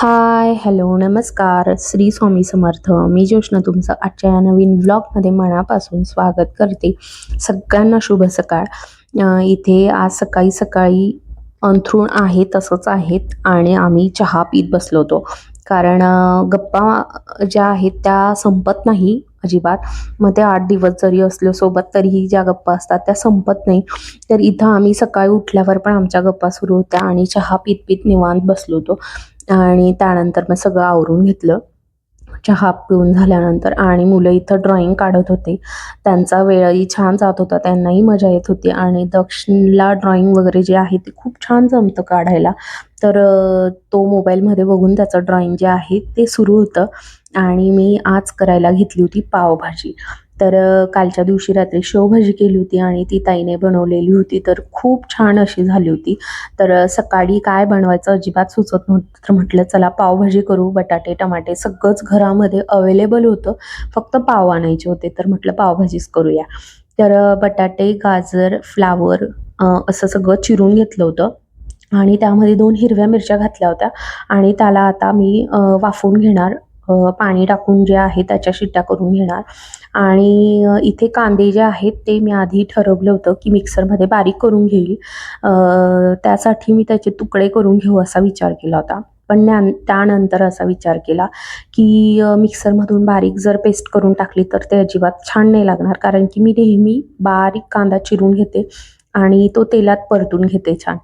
Hi hello नमस्कार. श्री स्वामी समर्थ. मी जोशना तुमचं आजच्या या नवीन ब्लॉगमध्ये मनापासून स्वागत करते. सगळ्यांना शुभ सकाळ. इथे आज सकाळी सकाळी अंथरूण आहे तसंच आहेत आणि आम्ही चहा पीत बसलो होतो. कारण गप्पा ज्या आहेत त्या संपत नाही अजिबात. मग ते आठ दिवस जरी असलो सोबत तरीही ज्या गप्पा असतात त्या संपत नाही. तर इथं आम्ही सकाळी उठल्यावर पण आमच्या गप्पा सुरू होत्या आणि चहा पीत पीत निवांत बसलो होतो. आणि त्यानंतर मग सगळं आवरून घेतलं. चहा पिऊन झाल्यानंतर आणि मुलं इथं ड्रॉइंग काढत होते. त्यांचा वेळही छान जात होता त्यांनाही मजा येत होती आणि दक्षिणला ड्रॉइंग वगैरे जे आहे ते खूप छान जमतं काढायला. तर तो मोबाईलमध्ये बघून त्याचं ड्रॉइंग जे आहे ते सुरू होतं आणि मी आज करायला घेतली होती पावभाजी. तर कालच्या दिवशी रात्री शेवभाजी केली होती आणि ती ताईने बनवलेली होती. तर खूप छान अशी झाली होती. तर सकाळी काय बनवायचं अजिबात सुचत नव्हतं. तर म्हटलं चला पावभाजी करू. बटाटे टमाटे सगळंच घरामध्ये अवेलेबल होतं. फक्त पाव आणायचे होते. तर म्हटलं पावभाजीच करूया. तर बटाटे गाजर फ्लावर असं सगळं चिरून घेतलं होतं. आणि त्यामध्ये दोन हिरव्या मिरच्या घातल्या होत्या. आणि त्याला आता मी वाफून वाफवून घेणार. पाणी टाकून जे आहे त्याच्या शिट्ट्या करून घेणार. आणि इथे कांदे जे आहेत ते मी आधी ठरवलं होतं की मिक्सरमध्ये बारीक करून घेईल. त्यासाठी मी त्याचे तुकडे करून घेऊ असा विचार केला होता. पण त्या- त्यानंतर असा विचार केला की मिक्सरमधून बारीक जर पेस्ट करून टाकली तर ते अजिबात छान नाही लागणार. कारण की मी नेहमी बारीक कांदा चिरून घेते आणि तो तेलात परतून घेते छान.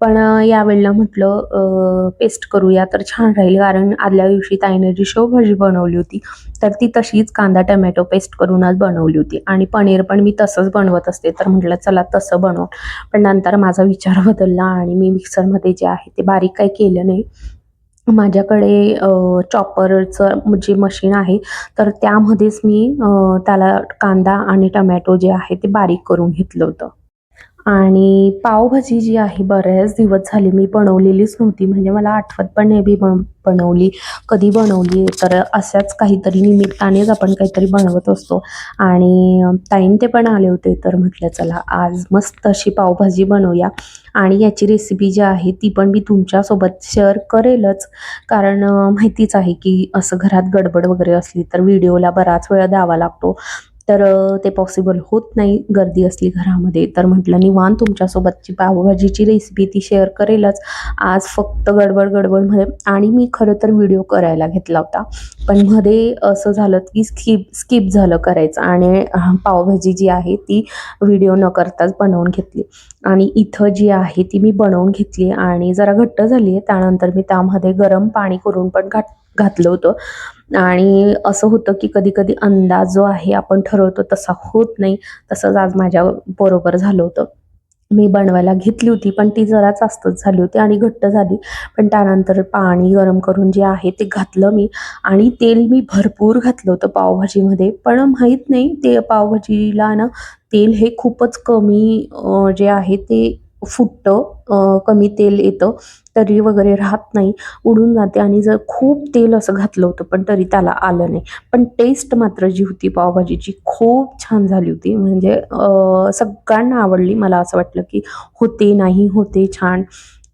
पण यावेळेला म्हटलं पेस्ट करूया तर छान राहील. कारण आदल्या दिवशी ताईने जी शेवभाजी बनवली होती तर ती तशीच कांदा टमॅटो पेस्ट करूनच बनवली होती. आणि पनीर पण मी तसंच बनवत असते. तर म्हटलं चला तसं बनव. पण नंतर माझा विचार बदलला आणि मी मिक्सरमध्ये जे आहे ते बारीक काही केलं नाही. माझ्याकडे चॉपरचं जे मशीन आहे तर त्यामध्येच मी त्याला कांदा आणि टमॅटो जे आहे ते बारीक करून घेतलं होतं. आणि पावभाजी जी आहे बऱ्याच दिवस झाले मी बनवलेलीच नव्हती. म्हणजे मला आठवत पण नाही मी बन बनवली कधी बनवली. तर अशाच काहीतरी निमित्तानेच आपण काहीतरी बनवत असतो. आणि ताईन ते पण आले होते तर म्हटलं चला आज मस्त अशी पावभाजी बनवूया. आणि याची रेसिपी जी आहे ती पण मी तुमच्यासोबत शेअर करेलच. कारण माहितीच आहे की असं घरात गडबड वगैरे असली तर व्हिडिओला बराच वेळ द्यावा लागतो. तर ते पॉसिबल होत नाही गर्दी असली घरामध्ये. तर म्हटलं निवान तुमच्यासोबतची पावभाजीची रेसिपी ती शेअर करेलच. आज फक्त गडबड गडबडमध्ये आणि मी खरं तर व्हिडिओ करायला घेतला होता. पण मध्ये असं झालं की स्किप स्किप झालं करायचं आणि पावभाजी जी आहे ती व्हिडिओ न करताच बनवून घेतली. आणि इथं जी आहे ती मी बनवून घेतली आणि जरा घट्ट झाली आहे त्यानंतर मी त्यामध्ये गरम पाणी करून पण घात घातलं होतं. आणि असं होतं की कधी कधी अंदाज जो आहे आपण ठरवतो तसा होत नाही. तसंच आज माझ्या बरोबर झालं होतं. मी बनवायला घेतली होती पण ती जरा जास्तच झाली होती आणि घट्ट झाली. पण त्यानंतर पाणी गरम करून जे आहे ते घातलं मी आणि तेल मी भरपूर घातलं होतं पावभाजीमध्ये. पण माहीत नाही ते पावभाजीला ना तेल हे खूपच कमी जे आहे ते फुटतं कमी तेल येतं तरी वगैरे राहत नाही उडून जाते आणि जर खूप तेल असं घातलं होतं पण तरी त्याला आलं नाही. पण टेस्ट मात्र जी होती पावभाजीची खूप छान झाली होती. म्हणजे सगळ्यांना आवडली. मला असं वाटलं की होते नाही होते छान.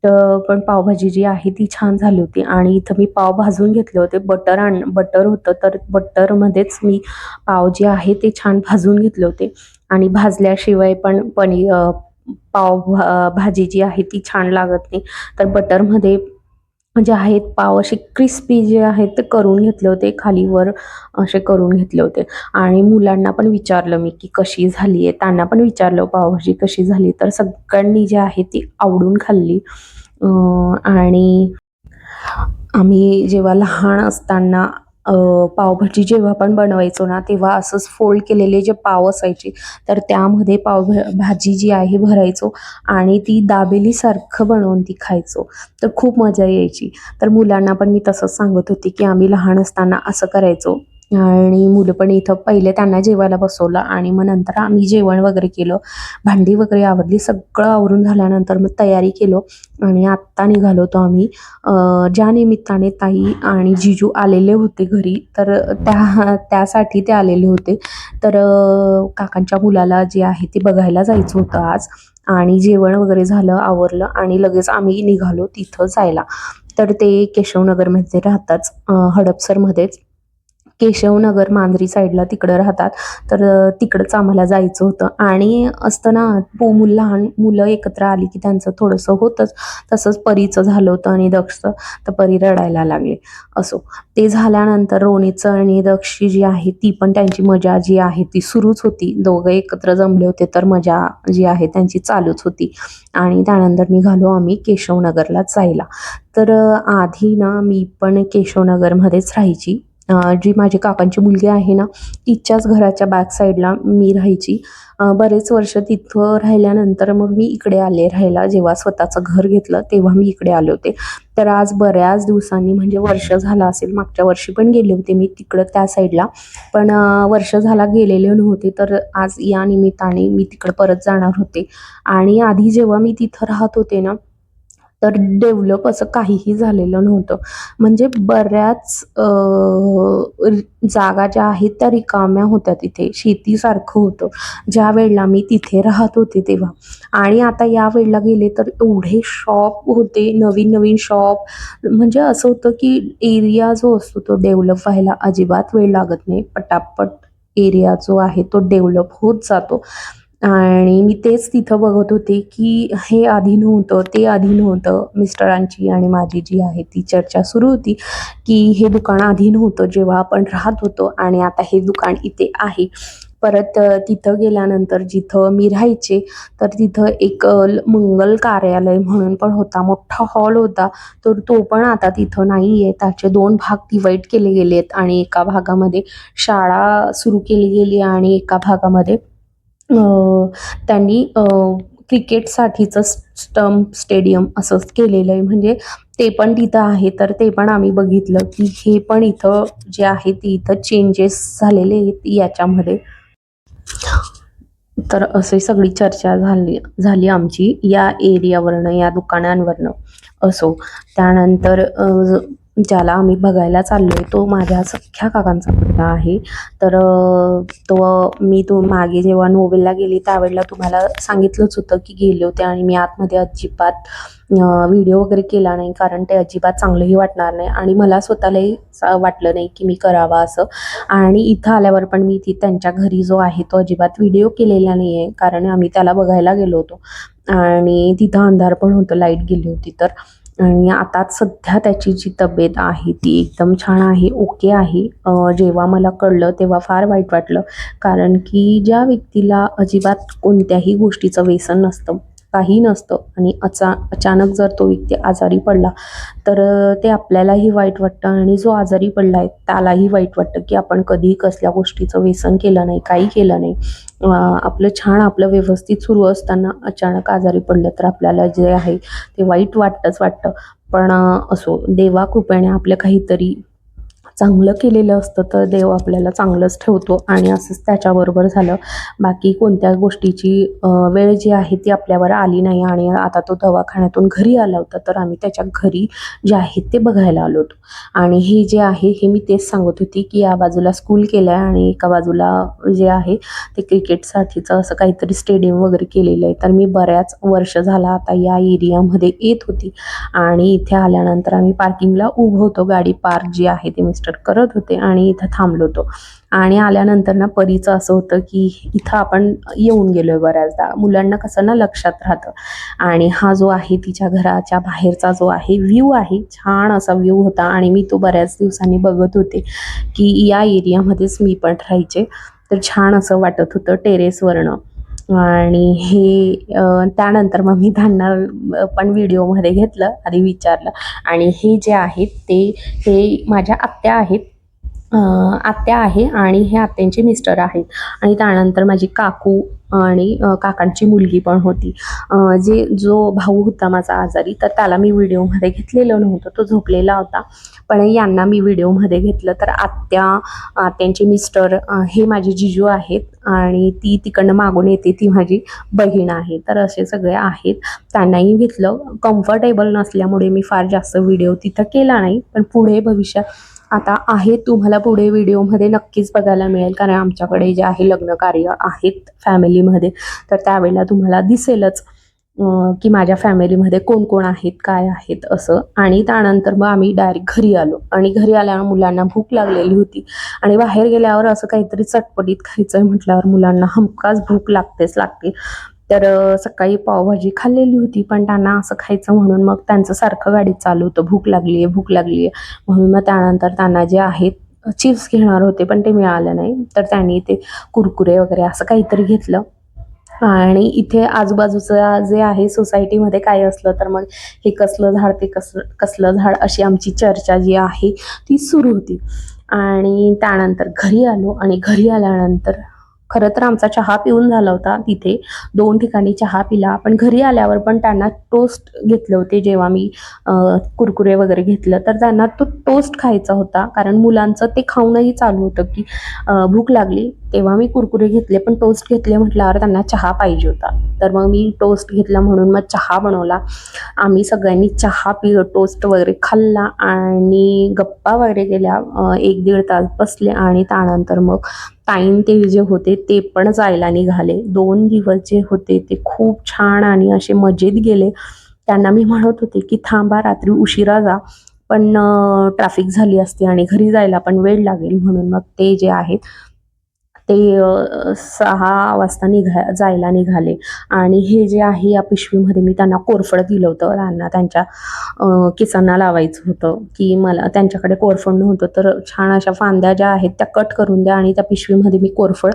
तर पण पावभाजी जी आहे ती छान झाली होती. आणि इथं मी पाव भाजून घेतले होते. बटर आण बटर होतं तर बटरमध्येच मी पाव जे आहे ते छान भाजून घेतले होते. आणि भाजल्याशिवाय पण पनीर पाव भा- भाजी जी आहे ती छान लागत नाही. तर बटरमध्ये जे आहेत पाव असे क्रिस्पी जे आहेत ते करून घेतले होते खालीवर असे करून घेतले होते. आणि मुलांना पण विचारलं मी की कशी झाली आहे? त्यांना पण विचारलं पावभाजी कशी झाली? तर सगळ्यांनी जे आहे ती आवडून खाल्ली. आणि आम्ही जेव्हा लहान असताना पावभाजी जेव्हा पण बनवायचो ना तेव्हा असंच फोल्ड केलेले जे पाव असायचे तर त्यामध्ये पाव भाजी जी आहे भरायचो आणि ती दाबेलीसारखं बनवून ती खायचो. तर खूप मजा यायची. तर मुलांना पण मी तसंच सांगत होती की आम्ही लहान असताना असं करायचो. आणि मुलं पण इथं पहिले त्यांना जेवायला बसवलं आणि मग नंतर आम्ही जेवण वगैरे केलं. भांडी वगैरे आवरली सगळं आवरून झाल्यानंतर मग तयारी केलो आणि आत्ता निघालो होतो आम्ही. ज्या निमित्ताने ताई आणि जिजू आलेले होते घरी तर त्या त्यासाठी ते आलेले होते. तर काकांच्या मुलाला जे आहे ते बघायला जायचं होतं आज आणि जेवण वगैरे झालं आवरलं आणि लगेच आम्ही निघालो तिथं जायला. तर ते केशवनगरमध्ये राहतात हडपसरमध्येच. केशवनगर मांजरी साईडला तिकडं राहतात. तर तिकडंच आम्हाला जायचं होतं. आणि असतं ना पो मुलं लहान मुलं एकत्र आली की त्यांचं थोडंसं होतंच. तसंच परीचं झालं होतं आणि दक्षचं. तर परी रडायला लागले. असो. ते झाल्यानंतर रोनीचं आणि दक्षची जी आहे ती पण त्यांची मजा जी आहे ती सुरूच होती. दोघं एकत्र जमले होते तर मजा जी आहे त्यांची चालूच होती. आणि त्यानंतर निघालो आम्ही केशवनगरला जायला. तर आधी ना मी पण केशवनगरमध्येच राहायची. जी माझी काकांची मुलगी आहे ना तिच्याच घराच्या बॅक साईडला मी राहायची. बरेच वर्ष तिथं राहिल्यानंतर मग मी इकडे आले राहायला. जेव्हा स्वतःचं घर घेतलं तेव्हा मी इकडे आले होते. तर आज बऱ्याच दिवसांनी म्हणजे वर्ष झालं असेल मागच्या वर्षी पण गेले होते मी तिकडं त्या साईडला पण वर्ष झाला गेलेले नव्हते तर आज या निमित्ताने मी तिकडं परत जाणार होते. आणि आधी जेव्हा मी तिथं राहत होते ना तर डेव्हलप असं काहीही झालेलं नव्हतं. म्हणजे बऱ्याच जागा ज्या आहेत त्या रिकाम्या होत्या तिथे शेतीसारखं होतं. ज्या वेळेला मी तिथे राहत होते तेव्हा. आणि आता या वेळेला गेले तर एवढे शॉप होते नवीन नवीन शॉप म्हणजे असं होतं की एरिया जो असतो तो डेव्हलप व्हायला अजिबात वेळ लागत नाही. पटापट एरिया जो आहे तो डेव्हलप होत जातो. आणि मी तेच तिथं बघत होते की हे आधी नव्हतं ते आधी नव्हतं. मिस्टरांची आणि माझी जी आहे ती चर्चा सुरू होती की हे दुकान आधी नव्हतं जेव्हा आपण राहत होतो आणि आता हे दुकान इथे आहे. परत तिथं गेल्यानंतर जिथं मी राहायचे तर तिथं एक ल- मंगल कार्यालय म्हणून पण होता मोठा हॉल होता. तर तो पण आता तिथं नाही आहे त्याचे दोन भाग डिवाईड केले गेले आहेत आणि एका भागामध्ये शाळा सुरू केली गेली आणि एका भागामध्ये त्यांनी क्रिकेटसाठीचं स्टंप स्टेडियम असंच केलेलं आहे. म्हणजे ते पण तिथं आहे तर ते पण आम्ही बघितलं की हे पण इथं जे आहे ते इथं चेंजेस झालेले आहेत याच्यामध्ये. तर असे सगळी चर्चा झाली झाली आमची या एरियावरनं या दुकानांवरनं. असो त्यानंतर ज्याला आम्ही बघायला चाललोय तो माझ्या सख्ख्या काकांचा मुलगा आहे. तर तो मी तो मागे जेव्हा नोवेलला गेली त्यावेळेला तुम्हाला सांगितलंच होतं की गेले होते आणि मी आतमध्ये अजिबात व्हिडिओ वगैरे केला नाही कारण ते अजिबात चांगलंही वाटणार नाही. आणि मला स्वतःलाही वाटलं नाही की मी करावा असं. आणि इथं आल्यावर पण मी ती त्यांच्या घरी जो आहे तो अजिबात व्हिडिओ केलेला नाही आहे कारण आम्ही त्याला बघायला गेलो होतो. आणि तिथं अंधार पण होतं लाइट गेली होती. तर आणि आता सध्या त्याची जी तब्येत आहे ती एकदम छान आहे ओके आहे. जेव्हा मला कळलं तेव्हा फार वाईट वाटलं. कारण की ज्या व्यक्तीला अजिबात कोणत्याही गोष्टीचं व्यसन नसतं काही नसतं. आणि अचा अचानक जर तो व्यक्ती आजारी पडला तर ते आपल्यालाही वाईट वाटतं आणि जो आजारी पडला आहे त्यालाही वाईट वाटतं की आपण कधीही कसल्या गोष्टीचं व्यसन केलं नाही काही केलं नाही. आपलं छान आपलं व्यवस्थित सुरू असताना अचानक आजारी पडलं तर आपल्याला जे आहे ते वाईट वाटतंच वाटतं. पण असो देवा कृपेने आपलं काहीतरी चांगलं केलेलं असतं तर देव आपल्याला चांगलंच ठेवतो. आणि असंच त्याच्याबरोबर झालं. बाकी कोणत्या गोष्टीची वेळ जी आहे ती आपल्यावर आली नाही आणि आता तो दवाखान्यातून घरी आला होता तर आम्ही त्याच्या घरी जे आहे ते बघायला आलो होतो. आणि हे जे आहे हे मी तेच सांगत होती की या बाजूला स्कूल केलं आहे आणि एका बाजूला जे आहे ते क्रिकेटसाठीचं असं काहीतरी स्टेडियम वगैरे केलेलं आहे. तर मी बऱ्याच वर्ष झाला आता या एरियामध्ये येत होती. आणि इथे आल्यानंतर आम्ही पार्किंगला उभं होतो. गाडी पार्क जी आहे ते मिस्टर करत होते आणि इथं थांबलो होतो. आणि आल्यानंतर ना परीचं असं होतं की इथं आपण येऊन गेलोय बऱ्याचदा. मुलांना कसं ना लक्षात राहतं. आणि हा जो आहे तिच्या घराच्या बाहेरचा जो आहे व्ह्यू आहे छान असा व्ह्यू होता. आणि मी तो बऱ्याच दिवसांनी बघत होते की या एरियामध्येच मी पण राहायचे. तर छान असं वाटत होतं टेरेसवरनं आणि हे त्यानंतर मग मी त्यांना पण व्हिडिओमध्ये घेतलं आधी विचारलं. आणि हे जे आहेत ते हे माझ्या आत्या आहेत. आत्या आहे आणि हे आत्यांचे मिस्टर आहेत. आणि त्यानंतर माझी काकू आणि काकांची मुलगी पण होती. जे जो भाऊ होता माझा आजारी तर त्याला मी व्हिडिओमध्ये घेतलेलं नव्हतं. तो झोपलेला होता. पण यांना मी व्हिडिओमध्ये घेतलं. तर आत्या आत्यांचे मिस्टर हे माझे जिजू आहेत. आणि ती तिकडनं मागून येते. ती माझी बहीण आहे. तर असे सगळे आहेत. त्यांनाही घेतलं. कम्फर्टेबल नसल्यामुळे मी फार जास्त व्हिडिओ तिथं केला नाही. पण पुढे भविष्यात आता आहे तुम्हाला पुढे व्हिडिओमध्ये नक्कीच बघायला मिळेल कारण आमच्याकडे जे आहे लग्न कार्य आहेत फॅमिलीमध्ये. तर त्यावेळेला तुम्हाला दिसेलच की माझ्या फॅमिलीमध्ये कोण कोण आहेत काय आहेत असं. आणि त्यानंतर मग आम्ही डायरेक्ट घरी आलो. आणि घरी आल्यावर मुलांना भूक लागलेली होती. आणि बाहेर गेल्यावर असं काहीतरी चटपटीत खायचं आहे म्हटल्यावर मुलांना हमखास भूक लागतेच लागते. तर सकाळी पावभाजी खाल्लेली होती पण त्यांना असं खायचं म्हणून मग त्यांचं सारखं गाडीत चालू होतं. भूक लागली आहे भूक लागली आहे म्हणून मग त्यानंतर त्यांना जे आहेत चिप्स घेणार होते पण ते मिळालं नाही. तर त्यांनी ते कुरकुरे वगैरे असं काहीतरी घेतलं. आणि इथे आजूबाजूचं जे आहे सोसायटीमध्ये काय असलं तर मग हे कसलं झाड ते कसलं कसलं झाड अशी आमची चर्चा जी आहे ती सुरू होती. आणि त्यानंतर घरी आलो. आणि घरी आल्यानंतर खरं तर आमचा चहा पिऊन झाला होता तिथे. दोन ठिकाणी चहा पिला. पण घरी आल्यावर पण त्यांना टोस्ट घेतले होते जेव्हा मी कुरकुरे वगैरे घेतलं. तर त्यांना तो टोस्ट खायचा होता. कारण मुलांचं ते खाऊनही चालू होतं की भूक लागली. तेव्हा मी कुरकुरे घेतले पण टोस्ट घेतले म्हटल्यावर त्यांना चहा पाहिजे होता. तर मग मी टोस्ट घेतला म्हणून मग चहा बनवला. आम्ही सगळ्यांनी चहा पि टोस्ट वगैरे खाल्ला आणि गप्पा वगैरे केल्या. एक दीड तास बसले आणि त्यानंतर मग टाईम ते जे होते ते पण जायला निघाले. दोन दिवस जे होते ते खूप छान आणि असे मजेत गेले. त्यांना मी म्हणत होते की थांबा रात्री उशिरा जा. पण ट्रॅफिक झाली असती आणि घरी जायला पण वेळ लागेल म्हणून मग ते जे आहेत ते सहा वाजता निघा जायला निघाले. आणि हे जे आहे या पिशवीमध्ये मी त्यांना कोरफड दिलं होतं. त्यांना त्यांच्या केसांना लावायचं होतं की मला त्यांच्याकडे कोरफड नव्हतं. तर छान अशा फांद्या ज्या आहेत त्या कट करून द्या आणि त्या पिशवीमध्ये मी कोरफड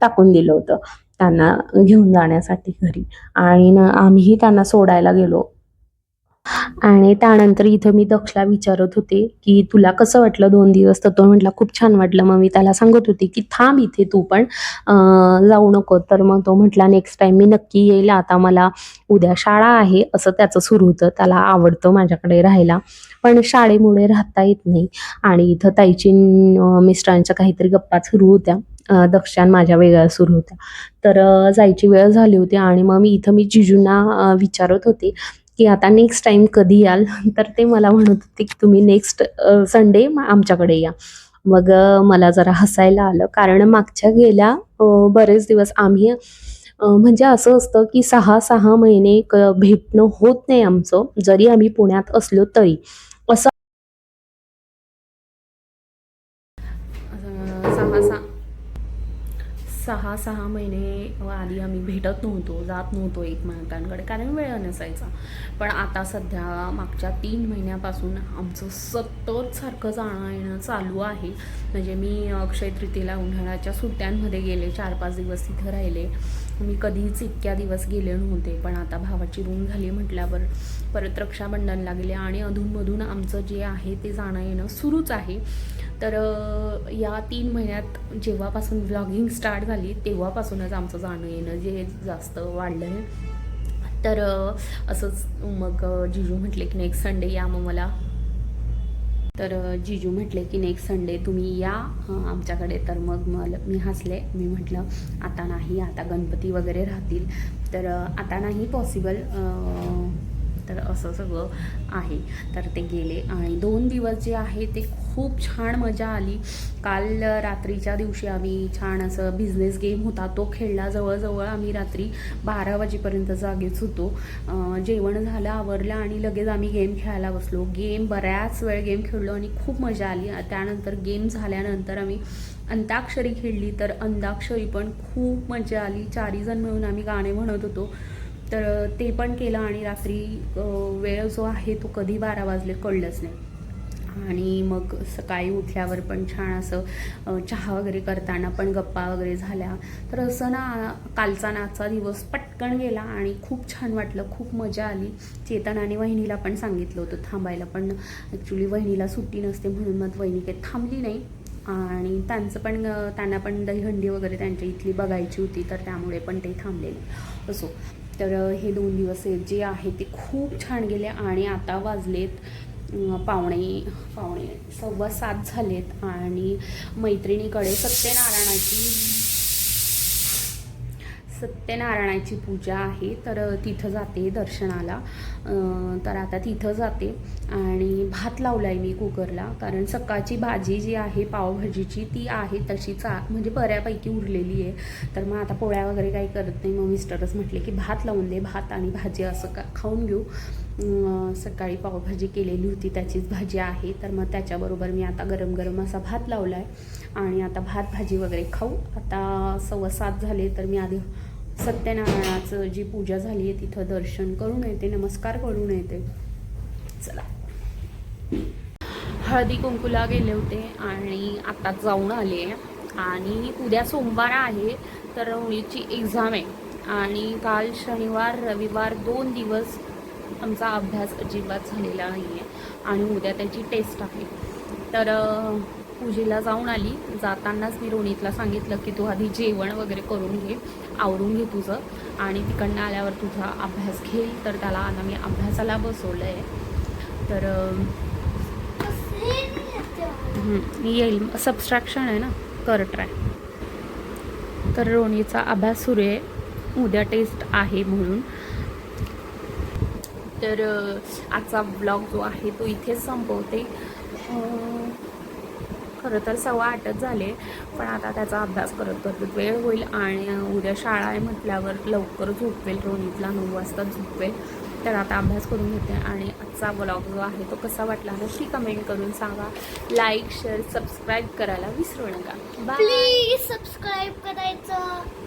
टाकून दिलं होतं त्यांना घेऊन जाण्यासाठी घरी. आणि आम्हीही त्यांना सोडायला गेलो. आणि त्यानंतर इथं मी दक्षला विचारत होते की तुला कसं वाटलं दोन दिवस? तर तो म्हटला खूप छान वाटलं मग मी त्याला सांगत होते की थांब इथे तू पण जाऊ नको. तर मग तो म्हटला नेक्स्ट टाइम मी नक्की येईल. आता मला उद्या शाळा आहे. असं त्याचं सुरू होतं. त्याला आवडतं माझ्याकडे राहायला. पण शाळेमुळे राहता येत नाही. आणि इथं ताईची मिस्टरांच्या काहीतरी गप्पा सुरू होत्या. दक्षान माझ्या वेगळ्या सुरू होत्या. तर जायची वेळ झाली होती आणि मग मी इथं मी जिजूंना विचारत होते की आता नेक्स्ट टाईम कधी याल? तर ते मला म्हणत होते की तुम्ही नेक्स्ट संडे आमच्याकडे या. मग मला जरा हसायला आलं. कारण मागच्या गेल्या बरेच दिवस आम्ही म्हणजे असं असतं की सहा सहा महिने क भेटणं होत नाही आमचं. जरी आम्ही पुण्यात असलो तरी. असं सहा सहा महिने आधी आम्ही भेटत नव्हतो जात नव्हतो एकमेकांकडे कारण वेळ नसायचा. पण आता सध्या मागच्या तीन महिन्यापासून आमचं सतत सारखं जाणं येणं चालू आहे. म्हणजे मी अक्षय तृतीयेला उन्हाळ्याच्या सुट्ट्यांमध्ये गेले चार पाच दिवस तिथं राहिले. मी कधीच इतक्या दिवस गेले नव्हते पण आता भावाची रूम झाली म्हटल्यावर परत रक्षाबंधनला गेले आणि अधूनमधून आमचं जे आहे ते जाणं येणं सुरूच आहे. तर या तीन महिन्यात जेव्हापासून व्लॉगिंग स्टार्ट झाली तेव्हापासूनच आमचं जाणं येणं जे जास्त वाढलं आहे. तर असंच मग जिजू म्हटले की नेक्स्ट संडे या मग मला. तर जिजू म्हटले की नेक्स्ट संडे तुम्ही या. आमच्याकडे तर मग मला मी हसले. मी म्हटलं आता नाही आता गणपती वगैरे राहतील. तर आता नाही पॉसिबल तर असं सगळं आहे. तर ते गेले आणि दोन दिवस जे आहे ते खूप छान मजा आली. काल रात्रीच्या दिवशी आम्ही छान असं बिझनेस गेम होता. तो खेळला. जवळजवळ आम्ही रात्री बारा वाजेपर्यंत जागेच होतो. जेवण झालं आवरलं आणि लगेच आम्ही गेम खेळायला बसलो. गेम बऱ्याच वेळ गेम खेळलो आणि खूप मजा आली. त्यानंतर गेम झाल्यानंतर आम्ही अंताक्षरी खेळली. तर अंताक्षरी पण खूप मजा आली. चारीजण मिळून आम्ही गाणे म्हणत होतो. तर ते पण केलं आणि रात्री वेळ जो आहे तो कधी बारा वाजले कळलंच नाही. आणि मग सकाळी उठल्यावर पण छान असं चहा वगैरे करताना पण गप्पा वगैरे झाल्या. तर असं ना कालचा नाचा दिवस पटकन गेला आणि खूप छान वाटलं खूप मजा आली. चेतन आणि वहिनीला पण सांगितलं होतं थांबायला पण. ॲक्च्युली वहिनीला सुट्टी नसते म्हणून मग वहिनी काही थांबली नाही. आणि त्यांचं पण त्यांना पण दहीहंडी वगैरे त्यांच्या इथली बघायची होती तर त्यामुळे पण ते थांबलेले. असो. तर हे दोन दिवस जे आहे ते खूप छान गेले आणि आता वाजलेत पावणे पावणे सव्वा सात झालेत आणि मैत्रिणीकडे सत्यनारायणाची सत्यनारायणाची पूजा आहे तर तिथं जाते दर्शनाला. तर आता तिथं जाते आणि भात लावला आहे मी कुकरला कारण सकाळची भाजी जी आहे पावभाजीची ती आहे तशीच आ म्हणजे बऱ्यापैकी उरलेली आहे. तर मग आता पोळ्या वगैरे काही करत नाही. मग मिस्टरच म्हटले की भात लावून दे भात आणि भाजी असं का खाऊन घेऊ. सकाळी पावभाजी केलेली होती त्याचीच भाजी आहे. तर मग त्याच्याबरोबर मी आता गरम गरम असा भात लावला आहे आणि आता भात भाजी वगैरे खाऊ. आता सव्वा सात झाले तर मी आधी सत्यनारायणाचं जी पूजा झाली आहे तिथं दर्शन करून येते नमस्कार करून येते. चला. हळदी कुंकूला गेले होते आणि आता जाऊन आले आणि उद्या सोमवार आहे तर मुलीची एक्झाम आहे. आणि काल शनिवार रविवार दोन दिवस आमचा अभ्यास अजिबात झालेला नाही आहे आणि उद्या त्याची टेस्ट आहे. तर पूजेला जाऊन आली. जातानाच मी रोनीतला सांगितलं की तू आधी जेवण वगैरे करून घे आवरून घे तुझं आणि तिकडनं आल्यावर तुझा अभ्यास घेईल. तर त्याला आता मी अभ्यासाला बसवलं आहे तर येईल. सबस्ट्रॅक्शन आहे ना? कर ट्राय तर रोनीचा अभ्यास सुरू आहे. उद्या टेस्ट आहे म्हणून. तर आजचा ब्लॉग जो आहे तो इथेच संपवते. खरं तर सव्वा आठच झाले पण आता त्याचा अभ्यास करत करत वेळ होईल आणि उद्या शाळा आहे म्हटल्यावर लवकर झोपवेल रोहितला नऊ वाजता झोपवेल तर आता अभ्यास करून घेते आणि आजचा ब्लॉग जो आहे तो कसा वाटला नक्की कमेंट करून सांगा. लाईक शेअर सबस्क्राईब करायला विसरू नका. प्लीज सबस्क्राईब करायचं.